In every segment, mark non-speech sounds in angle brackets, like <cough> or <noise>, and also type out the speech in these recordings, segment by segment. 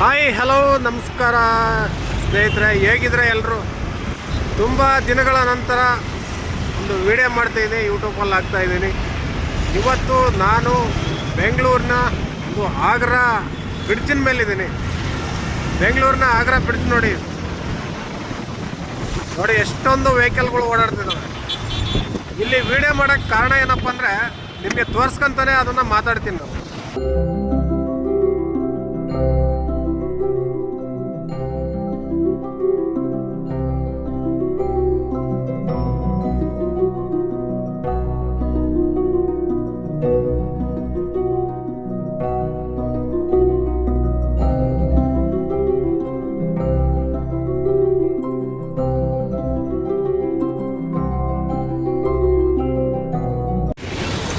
Hi hello ನಮಸ್ಕಾರ ಸ್ನೇಹಿತರೆ ಹೇಗಿದ್ರೆ ಎಲ್ಲರೂ ತುಂಬ ದಿನಗಳ ನಂತರ ಒಂದು ವಿಡಿಯೋ ಮಾಡ್ತಾಯಿದ್ದೀನಿ ಯೂಟ್ಯೂಬಲ್ಲಿ ಹಾಕ್ತಾ ಇದ್ದೀನಿ. ಇವತ್ತು ನಾನು ಬೆಂಗಳೂರಿನ ಒಂದು ಆಗ್ರಾ ಬ್ರಿಡ್ಜಿನ ಮೇಲಿದ್ದೀನಿ. ಬೆಂಗಳೂರಿನ ಆಗ್ರಾ ಬ್ರಿಡ್ಜ್ ನೋಡಿ. ನೋಡಿ, ಎಷ್ಟೊಂದು ವೆಹಿಕಲ್ಗಳು ಓಡಾಡ್ತಿದ್ದಾವೆ ಇಲ್ಲಿ ವಿಡಿಯೋ ಮಾಡೋಕ್ಕೆ ಕಾರಣ ಏನಪ್ಪ ಅಂದರೆ ನಿಮಗೆ ತೋರಿಸ್ಕೊಂತಾನೆ ಅದನ್ನು ಮಾತಾಡ್ತೀನಿ ನಾವು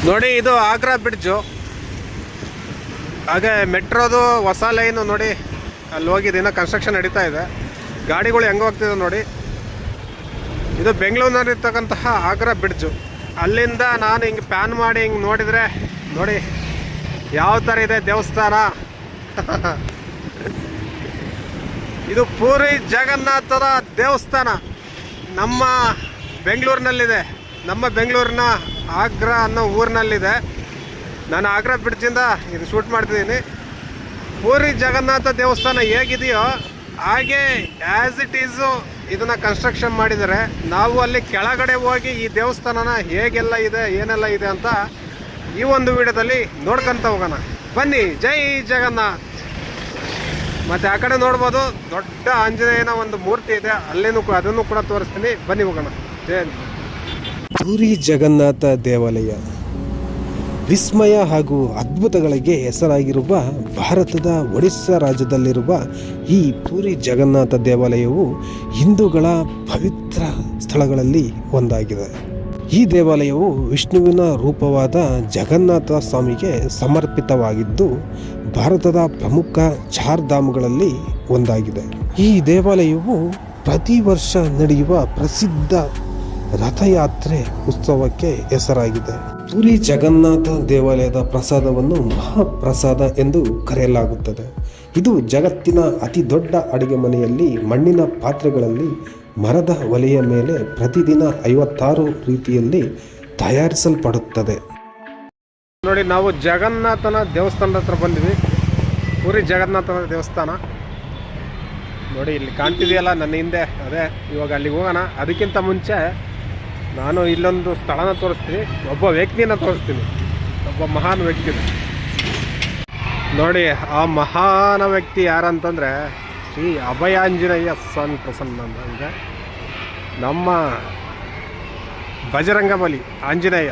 ನೋಡಿ, ಇದು ಆಗ್ರಾ ಬ್ರಿಡ್ಜು. ಹಾಗೆ ಮೆಟ್ರೋದು ಹೊಸ ಲೈನು ನೋಡಿ, ಅಲ್ಲಿ ಹೋಗಿದೆ ಇನ್ನೂ ಕನ್ಸ್ಟ್ರಕ್ಷನ್ ನಡೀತಾ ಇದೆ. ಗಾಡಿಗಳು ಹೆಂಗೆ ಹೋಗ್ತಿದೆ ನೋಡಿ. ಇದು ಬೆಂಗಳೂರಿನಲ್ಲಿರ್ತಕ್ಕಂತಹ ಆಗ್ರಾ ಬ್ರಿಡ್ಜು. ಅಲ್ಲಿಂದ ನಾನು ಹಿಂಗೆ ಪ್ಯಾನ್ ಮಾಡಿ ಹಿಂಗೆ ನೋಡಿದರೆ, ನೋಡಿ, ಯಾವ ಥರ ಇದೆ ದೇವಸ್ಥಾನ. <laughs> ಇದು ಪೂರಿ ಜಗನ್ನಾಥದ ದೇವಸ್ಥಾನ. ನಮ್ಮ ಬೆಂಗಳೂರಿನಲ್ಲಿದೆ. ನಮ್ಮ ಬೆಂಗಳೂರಿನ ಆಗ್ರಾ ಅನ್ನೋ ಊರಿನಲ್ಲಿದೆ. ನಾನು ಆಗ್ರಾ ಬ್ರಿಡ್ಜಿಂದ ಇದು ಶೂಟ್ ಮಾಡ್ತಿದ್ದೀನಿ. ಪೂರಿ ಜಗನ್ನಾಥ ದೇವಸ್ಥಾನ ಹೇಗಿದೆಯೋ ಹಾಗೆ ಆ್ಯಸ್ ಇಟ್ ಈಸು ಇದನ್ನು ಕನ್ಸ್ಟ್ರಕ್ಷನ್ ಮಾಡಿದರೆ ನಾವು ಅಲ್ಲಿ ಕೆಳಗಡೆ ಹೋಗಿ ಈ ದೇವಸ್ಥಾನನ ಹೇಗೆಲ್ಲ ಇದೆ, ಏನೆಲ್ಲ ಇದೆ ಅಂತ ಈ ಒಂದು ವಿಡಿಯೋದಲ್ಲಿ ನೋಡ್ಕೊಂತ ಹೋಗೋಣ. ಬನ್ನಿ, ಜೈ ಜಗನ್ನಾಥ್. ಮತ್ತು ಆ ಕಡೆ ನೋಡ್ಬೋದು ದೊಡ್ಡ ಆಂಜನೇಯನ ಒಂದು ಮೂರ್ತಿ ಇದೆ. ಅಲ್ಲಿನೂ ಅದನ್ನು ಕೂಡ ತೋರಿಸ್ತೀನಿ. ಬನ್ನಿ ಹೋಗೋಣ. ಜೈ ಪುರಿ ಜಗನ್ನಾಥ ದೇವಾಲಯ. ವಿಸ್ಮಯ ಹಾಗೂ ಅದ್ಭುತಗಳಿಗೆ ಹೆಸರಾಗಿರುವ ಭಾರತದ ಒಡಿಸ್ಸಾ ರಾಜ್ಯದಲ್ಲಿರುವ ಈ ಪುರಿ ಜಗನ್ನಾಥ ದೇವಾಲಯವು ಹಿಂದೂಗಳ ಪವಿತ್ರ ಸ್ಥಳಗಳಲ್ಲಿ ಒಂದಾಗಿದೆ. ಈ ದೇವಾಲಯವು ವಿಷ್ಣುವಿನ ರೂಪವಾದ ಜಗನ್ನಾಥ ಸ್ವಾಮಿಗೆ ಸಮರ್ಪಿತವಾಗಿದ್ದು, ಭಾರತದ ಪ್ರಮುಖ ಚಾರ್ ಧಾಮಗಳಲ್ಲಿ ಒಂದಾಗಿದೆ. ಈ ದೇವಾಲಯವು ಪ್ರತಿ ವರ್ಷ ನಡೆಯುವ ಪ್ರಸಿದ್ಧ ರಥಯಾತ್ರೆ ಉತ್ಸವಕ್ಕೆ ಹೆಸರಾಗಿದೆ. ಪುರಿ ಜಗನ್ನಾಥ ದೇವಾಲಯದ ಪ್ರಸಾದವನ್ನು ಮಹಾಪ್ರಸಾದ ಎಂದು ಕರೆಯಲಾಗುತ್ತದೆ. ಇದು ಜಗತ್ತಿನ ಅತಿ ದೊಡ್ಡ ಅಡುಗೆ ಮನೆಯಲ್ಲಿ ಮಣ್ಣಿನ ಪಾತ್ರೆಗಳಲ್ಲಿ ಮರದ ಒಲೆಯ ಮೇಲೆ ಪ್ರತಿದಿನ ಐವತ್ತಾರು ರೀತಿಯಲ್ಲಿ ತಯಾರಿಸಲ್ಪಡುತ್ತದೆ. ನೋಡಿ, ನಾವು ಜಗನ್ನಾಥನ ದೇವಸ್ಥಾನದ ಹತ್ರ ಬಂದಿವಿ ಪುರಿ ಜಗನ್ನಾಥನ ದೇವಸ್ಥಾನ. ನೋಡಿ, ಇಲ್ಲಿ ಕಾಣ್ತಿದೆಯಲ್ಲ, ನನ್ನ ಹಿಂದೆ. ಅದೇ, ಇವಾಗ ಅಲ್ಲಿಗೆ ಹೋಗೋಣ. ಅದಕ್ಕಿಂತ ಮುಂಚೆ ನಾನು ಇಲ್ಲೊಂದು ಸ್ಥಳನ ತೋರಿಸ್ತೀನಿ. ಒಬ್ಬ ವ್ಯಕ್ತಿನ ತೋರಿಸ್ತೀನಿ. ಒಬ್ಬ ಮಹಾನ್ ವ್ಯಕ್ತಿ. ನೋಡಿ, ಆ ಮಹಾನ ವ್ಯಕ್ತಿ ಯಾರಂತಂದರೆ ಶ್ರೀ ಅಭಯಾಂಜನೇಯ ಸ್ವಾಮಿ ಪ್ರಸನ್ನ ನಮ್ಮ ಬಜರಂಗಬಲಿ ಆಂಜನೇಯ.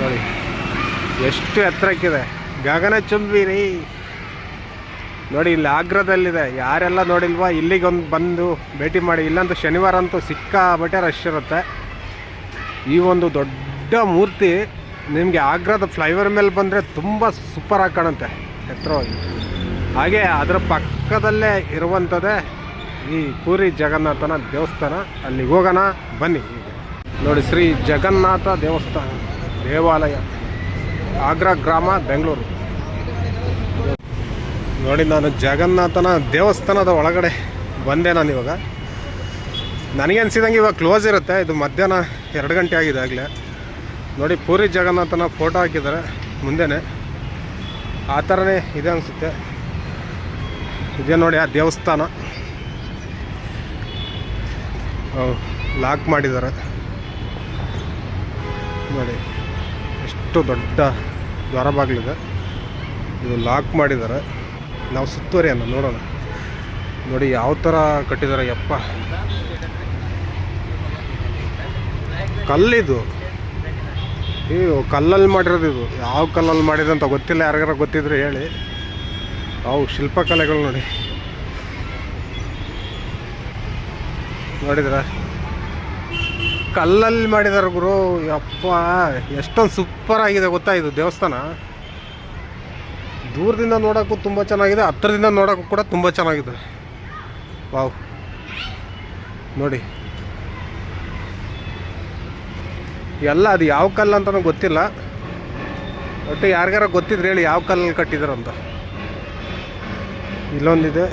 ನೋಡಿ, ಎಷ್ಟು ಎತ್ತರಕ್ಕಿದೆ. ಗಗನಚುಂಬಿ ರೀ. ನೋಡಿ, ಇಲ್ಲಿ ಆಗ್ರಾದಲ್ಲಿದೆ. ಯಾರೆಲ್ಲ ನೋಡಿಲ್ವಾ, ಇಲ್ಲಿಗೊಂದು ಬಂದು ಭೇಟಿ ಮಾಡಿ. ಇಲ್ಲಂತೂ ಶನಿವಾರ ಅಂತೂ ಸಿಕ್ಕಾಬಟ್ಟೆ ರಶ್ ಇರುತ್ತೆ. ಈ ಒಂದು ದೊಡ್ಡ ಮೂರ್ತಿ ನಿಮಗೆ ಆಗ್ರಾದ ಫ್ಲೈವರ್ ಮೇಲೆ ಬಂದರೆ ತುಂಬ ಸೂಪರಾಗಿ ಕಾಣುತ್ತೆ. ಎತ್ತರವಾಗಿ. ಹಾಗೆ ಅದರ ಪಕ್ಕದಲ್ಲೇ ಇರುವಂಥದ್ದೇ ಈ ಪೂರಿ ಜಗನ್ನಾಥನ ದೇವಸ್ಥಾನ. ಅಲ್ಲಿಗೆ ಹೋಗೋಣ, ಬನ್ನಿ. ನೋಡಿ, ಶ್ರೀ ಜಗನ್ನಾಥ ದೇವಸ್ಥಾನ, ದೇವಾಲಯ, ಆಗ್ರಾ ಗ್ರಾಮ, ಬೆಂಗಳೂರು. ನೋಡಿ ನಾನು ಜಗನ್ನಾಥನ ದೇವಸ್ಥಾನದ ಒಳಗಡೆ ಬಂದೆ ನಾನು ಇವಾಗ. ನನಗೆ ಅನ್ಸಿದಂಗೆ ಇವಾಗ ಕ್ಲೋಸ್ ಇರುತ್ತೆ. ಇದು ಮಧ್ಯಾಹ್ನ ಎರಡು ಗಂಟೆ ಆಗಿದೆ ಆಗಲೇ. ನೋಡಿ ಪೂರಿ ಜಗನ್ನಾಥನ ಫೋಟೋ ಹಾಕಿದ್ದಾರೆ ಮುಂದೆನೇ. ಆ ಥರನೇ ಇದೆ ಅನಿಸುತ್ತೆ. ಇದೇ ನೋಡಿ ಆ ದೇವಸ್ಥಾನ. ಲಾಕ್ ಮಾಡಿದ್ದಾರೆ. ನೋಡಿ, ಎಷ್ಟು ದೊಡ್ಡ ದ್ವಾರ ಬಾಗಿಲಿದೆ. ಇದು ಲಾಕ್ ಮಾಡಿದ್ದಾರೆ. ನಾವು ಸುತ್ತುವರಿಯನ್ನು ನೋಡೋಣ. ನೋಡಿ ಯಾವ ಥರ ಕಟ್ಟಿದ್ದಾರೆ, ಯಪ್ಪ. ಕಲ್ಲಿದು. ಇದು ಕಲ್ಲಲ್ಲಿ ಮಾಡಿರೋದು ಇದು. ಯಾವ ಕಲ್ಲಲ್ಲಿ ಮಾಡಿದೆ ಅಂತ ಗೊತ್ತಿಲ್ಲ, ಯಾರಿಗಾರ ಗೊತ್ತಿದ್ರೆ ಹೇಳಿ. ಅವು ಶಿಲ್ಪಕಲೆಗಳು ನೋಡಿ. ನೋಡಿದ್ರ? ಕಲ್ಲಲ್ಲಿ ಮಾಡಿದಾರೆ ಗುರು, ಯಪ್ಪ. ಎಷ್ಟೊಂದು ಸೂಪರ್ ಆಗಿದೆ ಗೊತ್ತಾ ದೇವಸ್ಥಾನ. ದೂರದಿಂದ ನೋಡೋಕ್ಕೂ ತುಂಬ ಚೆನ್ನಾಗಿದೆ ಹತ್ತಿರದಿಂದ ನೋಡೋಕ್ಕೂ ಕೂಡ ತುಂಬ ಚೆನ್ನಾಗಿದೆ. ವಾವ್. ನೋಡಿ. ಎಲ್ಲ ಅದು ಯಾವ ಕಲ್ಲು ಅಂತಲೂ ಗೊತ್ತಿಲ್ಲ. ಒಟ್ಟು ಯಾರಿಗಾರ ಗೊತ್ತಿದ್ರೆ ಹೇಳಿ ಯಾವ ಕಲ್ಲಲ್ಲಿ ಕಟ್ಟಿದಾರಂತ ಇಲ್ಲೊಂದಿದೆ.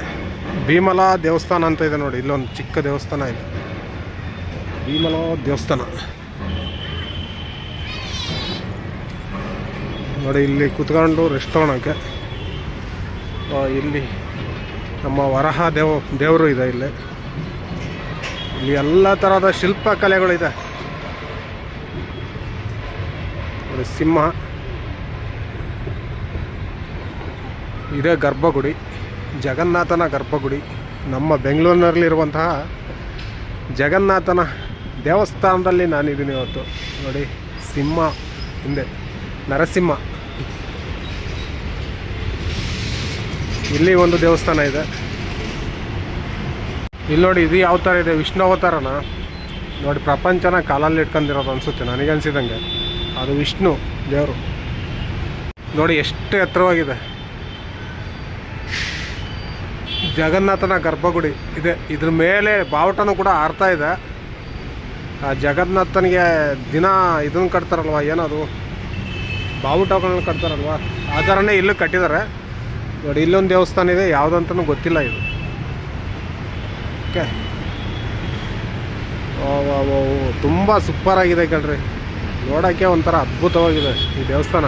ಭೀಮಲ ದೇವಸ್ಥಾನ ಅಂತ ಇದೆ ನೋಡಿ, ಇಲ್ಲೊಂದು ಚಿಕ್ಕ ದೇವಸ್ಥಾನ ಇದೆ. ಭೀಮಲ ದೇವಸ್ಥಾನ. ನೋಡಿ, ಇಲ್ಲಿ ಕುತ್ಕೊಂಡು ರೆಸ್ಟ್ ತೊಗೊಳಕ್ಕೆ ಇಲ್ಲಿ ನಮ್ಮ ವರಹ ದೇವ, ದೇವರು ಇದೆ ಇಲ್ಲಿ. ಇಲ್ಲಿ ಎಲ್ಲ ಥರದ ಶಿಲ್ಪಕಲೆಗಳಿದೆ ನೋಡಿ, ಸಿಂಹ. ಇದೇ ಗರ್ಭಗುಡಿ. ಜಗನ್ನಾಥನ ಗರ್ಭಗುಡಿ. ನಮ್ಮ ಬೆಂಗಳೂರಿನಲ್ಲಿರುವಂತಹ ಜಗನ್ನಾಥನ ದೇವಸ್ಥಾನದಲ್ಲಿ ನಾನಿದ್ದೀನಿ ಇವತ್ತು. ನೋಡಿ, ಸಿಂಹ ಹಿಂದೆ. ನರಸಿಂಹ. ಇಲ್ಲಿ ಒಂದು ದೇವಸ್ಥಾನ ಇದೆ. ಇಲ್ಲಿ ನೋಡಿ, ಇದು ಯಾವ ಥರ ಇದೆ? ವಿಷ್ಣು ಅವತಾರನ? ನೋಡಿ, ಪ್ರಪಂಚನ ಕಾಲಲ್ಲಿ ಇಟ್ಕೊಂಡಿರೋದು ಅನಿಸುತ್ತೆ ನನಗನ್ಸಿದಂಗೆ ಅದು ವಿಷ್ಣು, ದೇವರು. ನೋಡಿ, ಎಷ್ಟು ಎತ್ತರವಾಗಿದೆ. ಜಗನ್ನಾಥನ ಗರ್ಭಗುಡಿ ಇದೆ. ಇದ್ರ ಮೇಲೆ ಬಾವುಟನೂ ಕೂಡ ಆರ್ತಾ ಇದೆ. ಆ ಜಗನ್ನಾಥನಿಗೆ ದಿನ ಇದನ್ನು ಕಟ್ತಾರಲ್ವ, ಏನದು? ಬಾವುಟಗಳನ್ನ ಕಟ್ತಾರಲ್ವ? ಆ ಥರನೇ ಇಲ್ಲೂ ಕಟ್ಟಿದ್ದಾರೆ. ನೋಡಿ, ಇಲ್ಲೊಂದು ದೇವಸ್ಥಾನ ಇದೆ, ಯಾವುದಂತನೂ ಗೊತ್ತಿಲ್ಲ ಇದು. ಓಕೆ. ತುಂಬ ಸೂಪರ್ ಆಗಿದೆ ಕಣ್ರಿ. ನೋಡೋಕ್ಕೆ ಒಂಥರ ಅದ್ಭುತವಾಗಿದೆ ಈ ದೇವಸ್ಥಾನ.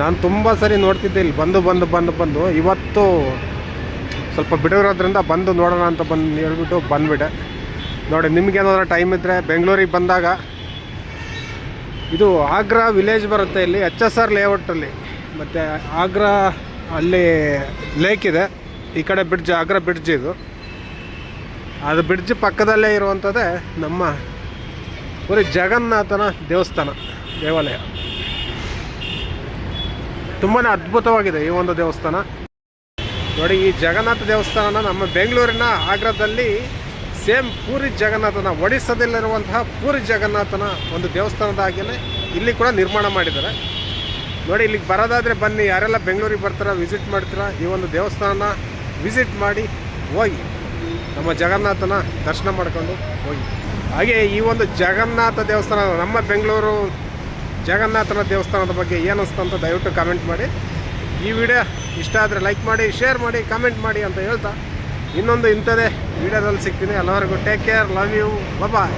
ನಾನು ತುಂಬ ಸರಿ ನೋಡ್ತಿದ್ದೆ, ಇಲ್ಲಿ ಬಂದು ಬಂದು ಬಂದು ಬಂದು. ಇವತ್ತು ಸ್ವಲ್ಪ ಬಿಡುವಿರೋದ್ರಿಂದ ಬಂದು ನೋಡೋಣ ಅಂತ ಬಂದು ಹೇಳ್ಬಿಟ್ಟು ಬಂದುಬಿಟ್ಟೆ. ನೋಡಿ ನಿಮಗೇನಾದ್ರೂ ಟೈಮ್ ಇದ್ದರೆ ಬೆಂಗಳೂರಿಗೆ ಬಂದಾಗ ಇದು ಆಗ್ರಾ ವಿಲೇಜ್ ಬರುತ್ತೆ ಇಲ್ಲಿ ಎಚ್ ಎಸ್ ಆರ್ ಲೇಔಟಲ್ಲಿ ಮತ್ತು ಆಗ್ರಾ ಅಲ್ಲಿ ಲೇಕ್ ಇದೆ. ಈ ಕಡೆ ಬ್ರಿಡ್ಜ್ ಆಗ್ರ ಬ್ರಿಡ್ಜ್ ಇದು. ಅದು ಬ್ರಿಡ್ಜ್ ಪಕ್ಕದಲ್ಲೇ ಇರುವಂಥದ್ದೇ ನಮ್ಮ ಪುರಿ ಜಗನ್ನಾಥನ ದೇವಸ್ಥಾನ, ದೇವಾಲಯ. ತುಂಬಾ ಅದ್ಭುತವಾಗಿದೆ ಈ ಒಂದು ದೇವಸ್ಥಾನ. ನೋಡಿ, ಈ ಜಗನ್ನಾಥ ದೇವಸ್ಥಾನ ನಮ್ಮ ಬೆಂಗಳೂರಿನ ಆಗ್ರಾದಲ್ಲಿ ಸೇಮ್ ಪೂರಿ ಜಗನ್ನಾಥನ ಒಡಿಸದಲ್ಲಿರುವಂತಹ ಪೂರಿ ಜಗನ್ನಾಥನ ಒಂದು ದೇವಸ್ಥಾನದ ಹಾಗೆಯೇ ಇಲ್ಲಿ ಕೂಡ ನಿರ್ಮಾಣ ಮಾಡಿದ್ದಾರೆ. ನೋಡಿ, ಇಲ್ಲಿಗೆ ಬರೋದಾದರೆ ಬನ್ನಿ. ಯಾರೆಲ್ಲ ಬೆಂಗಳೂರಿಗೆ ಬರ್ತಾರ ವಿಸಿಟ್ ಮಾಡ್ತೀರಾ, ಈ ಒಂದು ದೇವಸ್ಥಾನ ವಿಸಿಟ್ ಮಾಡಿ ಹೋಗಿ. ನಮ್ಮ ಜಗನ್ನಾಥನ ದರ್ಶನ ಮಾಡ್ಕೊಂಡು ಹೋಗಿ. ಹಾಗೆ ಈ ಒಂದು ಜಗನ್ನಾಥ ದೇವಸ್ಥಾನ, ನಮ್ಮ ಬೆಂಗಳೂರು ಜಗನ್ನಾಥನ ದೇವಸ್ಥಾನದ ಬಗ್ಗೆ ಏನು ಅಂತ ದಯವಿಟ್ಟು ಕಾಮೆಂಟ್ ಮಾಡಿ. ಈ ವಿಡಿಯೋ ಇಷ್ಟ ಆದರೆ ಲೈಕ್ ಮಾಡಿ ಶೇರ್ ಮಾಡಿ ಕಾಮೆಂಟ್ ಮಾಡಿ ಅಂತ ಹೇಳ್ತಾ ಇನ್ನೊಂದು ಇಂಥದೇ ವಿಡಿಯೋದಲ್ಲಿ ಸಿಗ್ತೀನಿ. ಎಲ್ಲರಿಗೂ take care love you bye